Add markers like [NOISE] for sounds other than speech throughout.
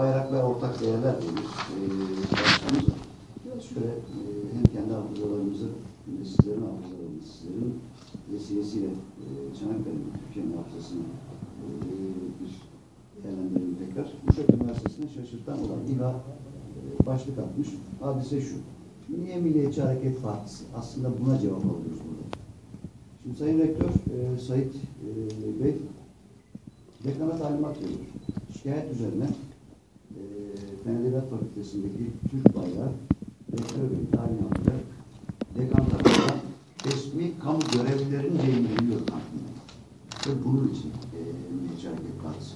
bayrak ve ortak değerler e, başlığımız var. Biraz şöyle e, hem kendi hafızalarımızı hem de sizlerin hafızalarını, sizlerin vesilesiyle e, Çanakkale'nin, Türkiye'nin hafızasını e, bir değerlendirelim tekrar. Uşak Üniversitesi'ne şaşırtan olan İHA e, başlık atmış. Hadise şu. Niye Milliyetçi Hareket Partisi? Aslında buna cevap alıyoruz burada. Şimdi Sayın Rektör e, Sayit e, Bey dekana talimat veriyor. Şikayet üzerine Edebiyat Fakültesindeki Türk bayrağı Rektör Bey talimatıyla dekan tarafından resmi kamu görevlilerince indiriliyor aklına. Ve bunun için e, Milliyetçi Hareket Partisi.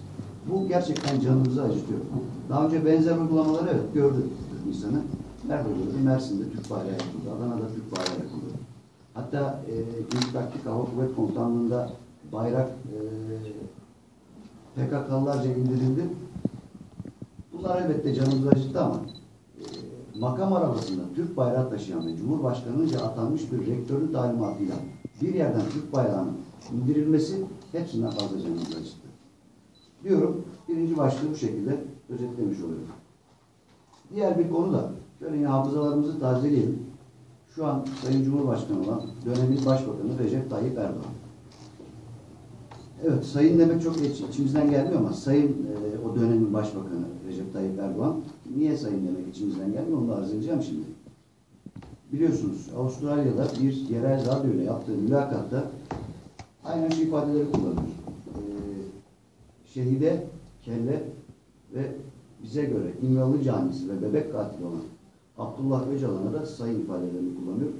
Bu gerçekten canımızı acıtıyor. Daha önce benzer uygulamaları evet gördük insanı. Nerede oluyordu? Mersin'de Türk bayrağı yapıldı. Adana'da Türk bayrağı yapıldı. Hatta e, İlk Taktik Hava Kuvvet Komutanlığı'nda bayrak e, PKK'lılarca indirildi. Bunlar elbette canımızı acıttı ama e, makam arabasında Türk bayrağı taşıyan ve Cumhurbaşkanı'nca atanmış bir rektörün talimatıyla bir yerden Türk bayrağının indirilmesi hepsinden fazla canımızı acıttı. Diyorum, birinci başlığı bu şekilde özetlemiş oluyorum. Diğer bir konu da, şöyle yine hafızalarımızı tazeleyelim. Şu an Sayın Cumhurbaşkanı olan dönemin Başbakanı Recep Tayyip Erdoğan. Evet, sayın demek çok içimizden gelmiyor ama sayın e, o dönemin Başbakanı Recep Tayyip Erdoğan. Niye sayın demek içimizden gelmiyor onu da arz edeceğim şimdi. Biliyorsunuz Avustralya'da bir yerel radyo ile yaptığı mülakatta aynen şu ifadeleri kullanıyor. E, şehide, kelle ve bize göre İmralı Camisi ve bebek katili olan Abdullah Öcalan'a da sayın ifadelerini kullanıyor.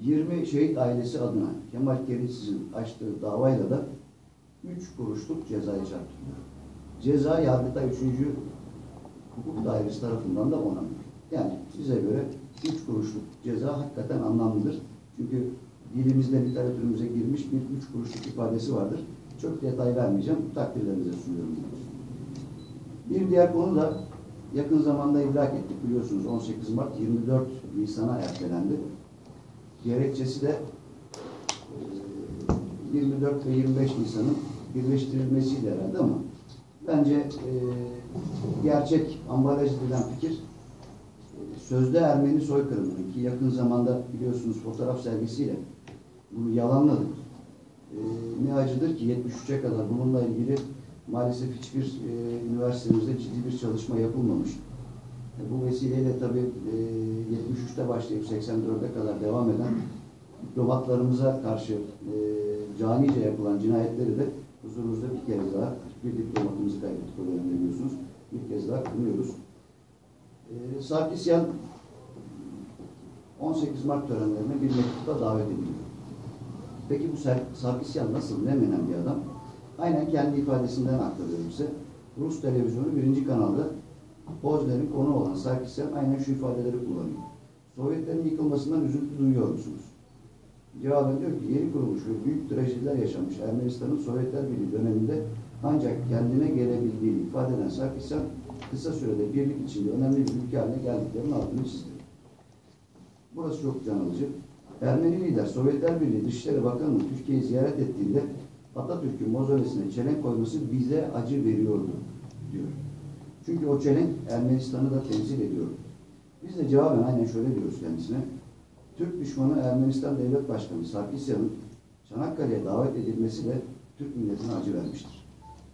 20 şehit ailesi adına Kemal Keriçsiz'in açtığı davayla da 3 kuruşluk cezaya çarptırılıyor. Ceza Yargıtay 3. Hukuk Dairesi tarafından da onanıyor. Yani size göre 3 kuruşluk ceza hakikaten anlamlıdır. Çünkü dilimizde, literatürümüze girmiş bir 3 kuruşluk ifadesi vardır. Çok detay vermeyeceğim. Takdirlerinize sunuyorum. Bir diğer konu da yakın zamanda idrak ettik biliyorsunuz 18 Mart 24 Nisan'a ertelendi. Gerekçesi de 24 ve 25 Nisan'ın birleştirilmesiydi herhalde ama bence e, gerçek ambalaj edilen fikir e, sözde Ermeni soykırımının ki yakın zamanda biliyorsunuz fotoğraf sergisiyle bunu yalanladık. E, ne acıdır ki 73'e kadar bununla ilgili maalesef hiçbir e, üniversitemizde ciddi bir çalışma yapılmamış. E, bu vesileyle tabii e, 73'te başlayıp 84'e kadar devam eden diplomatlarımıza karşı e, canice yapılan cinayetleri de huzurunuzda bir kez daha bir diplomatımızı kaybettik o dönemde biliyorsunuz. Bir kez daha kınıyoruz. E, Sarkisyan 18 Mart törenlerine bir mektupta davet ediliyor. Peki bu Sarkisyan nasıl, ne menen bir adam? Aynen kendi ifadesinden aktarıyorum size. Rus televizyonu birinci kanalda Pozner'in konu olan Sarkisyan aynen şu ifadeleri kullanıyor. Sovyetlerin yıkılmasından üzüntü duyuyor musunuz? Cevaben diyor ki yeni kurulmuş ve büyük trajediler yaşamış Ermenistan'ın Sovyetler Birliği döneminde ancak kendine gelebildiğini ifade eden Sarkisyan kısa sürede birlik içinde önemli bir ülke haline geldiklerinin altını çizdi. Burası çok can alıcı. Ermeni lider Sovyetler Birliği Dışişleri Bakanı'nın Türkiye'yi ziyaret ettiğinde Atatürk'ün mozolesine çelenk koyması bize acı veriyordu diyor. Çünkü o çelenk Ermenistan'ı da temsil ediyor. Biz de cevaben aynen şöyle diyoruz kendisine. Türk düşmanı Ermenistan Devlet Başkanı Sarkisyan'ın Çanakkale'ye davet edilmesi de Türk milletine acı vermiştir.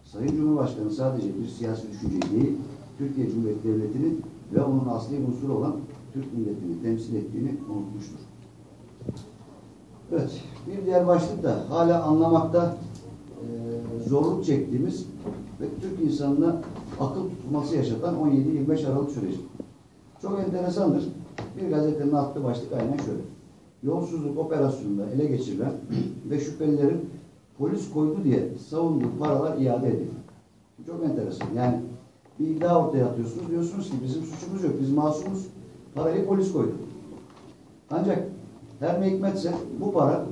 Sayın Cumhurbaşkanı sadece bir siyasi düşünce değil, Türkiye Cumhuriyeti Devleti'ni ve onun asli unsuru olan Türk milletini temsil ettiğini unutmuştur. Evet, bir diğer başlık da hala anlamakta e, zorluk çektiğimiz ve Türk insanına akıl tutulması yaşatan 17-25 Aralık süreci. Çok enteresandır. Bir gazetenin attığı başlık aynen şöyle. Yolsuzluk operasyonunda ele geçirilen [CLEARS THROAT] ve şüphelilerin polis koydu diye savunduğu paralar iade edildi. Çok enteresan. Yani bir iddia ortaya atıyorsunuz. Diyorsunuz ki bizim suçumuz yok. Biz masumuz. Parayı polis koydu. Ancak her ne hikmetse bu para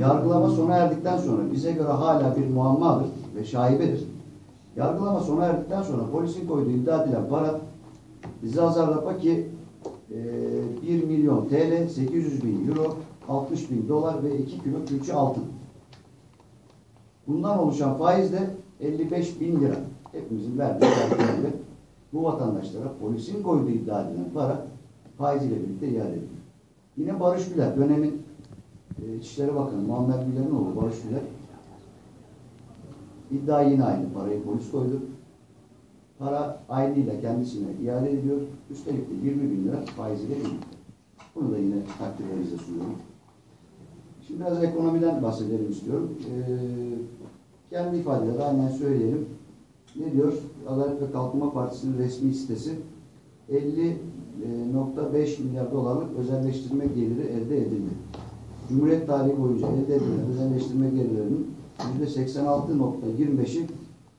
yargılama sona erdikten sonra bize göre hala bir muammadır ve şaibedir. Yargılama sona erdikten sonra polisin koyduğu iddia edilen para bize azarlapa ki 1 milyon TL, 800 bin euro, 60 bin dolar ve 2 kilo külçe altın. Bundan oluşan faiz de 55 bin lira. hepimizin verdiği vergilerle bu vatandaşlara polisin koyduğu iddia edilen para faiziyle birlikte iade ediliyor. Yine Barış Güler, dönemin e, İçişleri Bakanı Muammer Güler'in oğlu Barış Güler iddia yine aynı parayı polis koydu. Para aynıyla kendisine iade ediyor. Üstelik de 20 bin lira faiziyle birlikte. Bunu da yine takdirlerinize sunuyorum. Şimdi biraz ekonomiden bahsedelim istiyorum. Ee, kendi ifadeleri aynen söyleyelim. Ne diyor? Adalet ve Kalkınma Partisi'nin resmi sitesi 50.5 milyar dolarlık özelleştirme geliri elde edildi. Cumhuriyet tarihi boyunca elde edilen özelleştirme gelirlerinin %86.25'i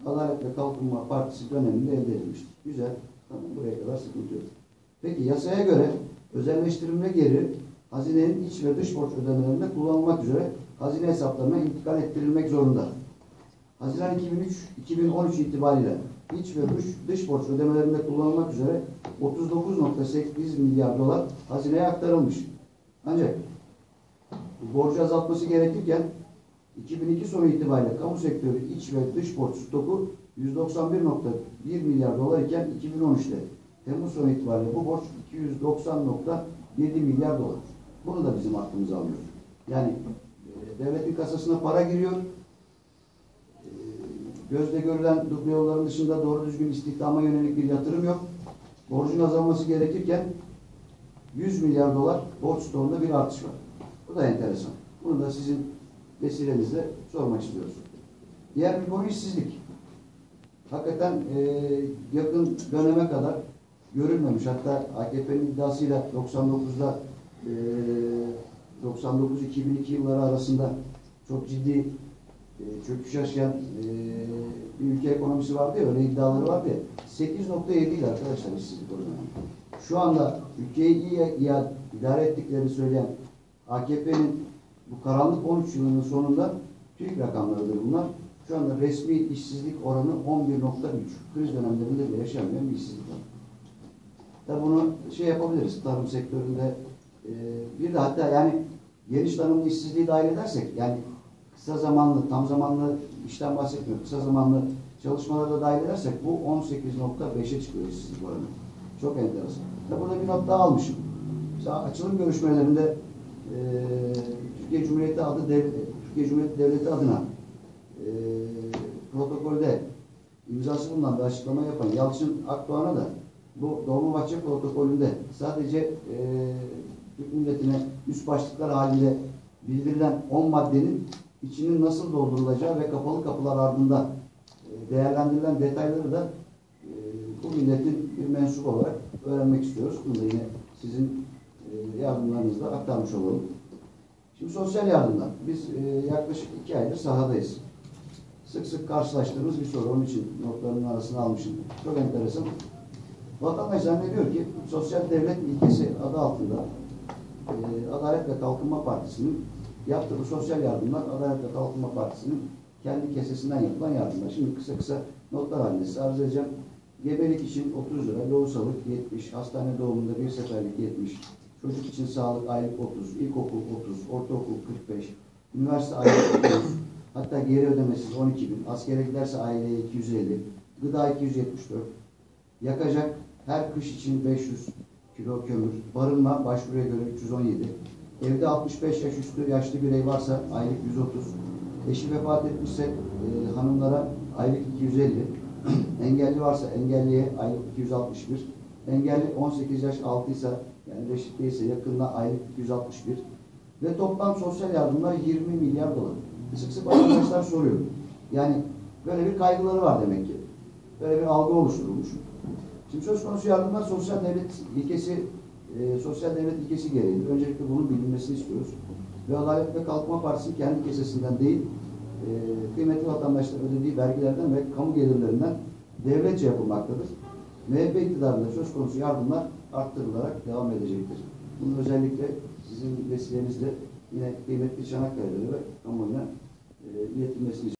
Adalet ve Kalkınma Partisi döneminde elde edilmiştir. Güzel. Tamam buraya kadar sıkıntı yok. Peki yasaya göre özelleştirilme geliri hazinenin iç ve dış borç ödemelerinde kullanılmak üzere hazine hesaplarına intikal ettirilmek zorunda. Haziran 2003-2013 itibariyle iç ve dış, dış borç ödemelerinde kullanılmak üzere 39.8 milyar dolar hazineye aktarılmış. Ancak borcu azaltması gerekirken 2002 sonu itibariyle kamu sektörü iç ve dış borç stoku 191.1 milyar dolar iken 2013'te Temmuz sonu itibariyle bu borç 290.7 milyar dolar. Bunu da bizim aklımıza alıyoruz. Yani e, devletin kasasına para giriyor. E, gözle görülen yolların dışında doğru düzgün istihdama yönelik bir yatırım yok. Borcun azalması gerekirken 100 milyar dolar borç stoğunda bir artış var. Bu da enteresan. Bunu da sizin vesilenizle sormak istiyoruz. Diğer bir konu işsizlik. Hakikaten e, yakın döneme kadar görülmemiş. Hatta AKP'nin iddiasıyla 99'da e, 99-2002 yılları arasında çok ciddi e, çöküş yaşayan e, bir ülke ekonomisi vardı ya, öyle iddiaları vardı ya. 8.7 idi arkadaşlar işsizlik oranı. Şu anda ülkeyi iyi ya, idare ettiklerini söyleyen AKP'nin bu karanlık 13 yılının sonunda TÜİK rakamlarıdır bunlar. Şu anda resmi işsizlik oranı 11.3. Kriz dönemlerinde de yaşanmayan bir işsizlik var. Tabi bunu şey yapabiliriz. Tarım sektöründe e, bir de hatta yani geniş tanımlı işsizliği dahil edersek yani kısa zamanlı, tam zamanlı işten bahsetmiyorum. Kısa zamanlı çalışmalara da dahil edersek bu 18.5'e çıkıyor işsizlik oranı. Çok enteresan. Tabi burada bir not daha almışım. Mesela açılım görüşmelerinde e, Türkiye Cumhuriyeti adı dev, Türkiye Cumhuriyeti Devleti adına e, protokolde imzası bulunan bir açıklama yapan Yalçın Akdoğan'a da bu Dolmabahçe protokolünde sadece e, Türk milletine üst başlıklar halinde bildirilen 10 maddenin içinin nasıl doldurulacağı ve kapalı kapılar ardında değerlendirilen detayları da bu milletin bir mensup olarak öğrenmek istiyoruz. Bunu da yine sizin yardımlarınızla aktarmış olalım. Şimdi sosyal yardımlar. Biz e, yaklaşık iki aydır sahadayız. Sık sık karşılaştığımız bir soru. Onun için notlarımın arasına almışım. Çok enteresan. Vatandaş zannediyor ki sosyal devlet ilkesi adı altında e, Adalet ve Kalkınma Partisi'nin yaptığı sosyal yardımlar Adalet ve Kalkınma Partisi'nin kendi kesesinden yapılan yardımlar. Şimdi kısa kısa notlar halinde size arz edeceğim. Gebelik için 30 lira, lohusalık 70, hastane doğumunda bir seferlik 70, çocuk için sağlık aylık 30, ilkokul 30, ortaokul 45, üniversite aylık 30, hatta geri ödemesiz 12 bin, askere giderse aileye 250, gıda 274, yakacak her kış için 500 kilo kömür, barınma başvuruya göre 317, evde 65 yaş üstü yaşlı birey varsa aylık 130, eşi vefat etmişse e, hanımlara aylık 250, [CLEARS THROAT] engelli varsa engelliye aylık 261, engelli 18 yaş altıysa yani reşit değilse yakınına aylık 261 ve toplam sosyal yardımlar 20 milyar dolar. Sık sık vatandaşlar soruyor. Yani böyle bir kaygıları var demek ki. Böyle bir algı oluşturulmuş. Şimdi söz konusu yardımlar sosyal devlet ilkesi e, sosyal devlet ilkesi gereğidir. Öncelikle bunun bilinmesini istiyoruz. Ve Adalet ve Kalkınma Partisi kendi kesesinden değil, e, kıymetli vatandaşlar ödediği vergilerden ve kamu gelirlerinden devletçe yapılmaktadır. MHP iktidarında söz konusu yardımlar arttırılarak devam edecektir. Bunu özellikle sizin vesilenizle yine kıymetli Çanakkale'de ve kamuoyuna e, iletilmesini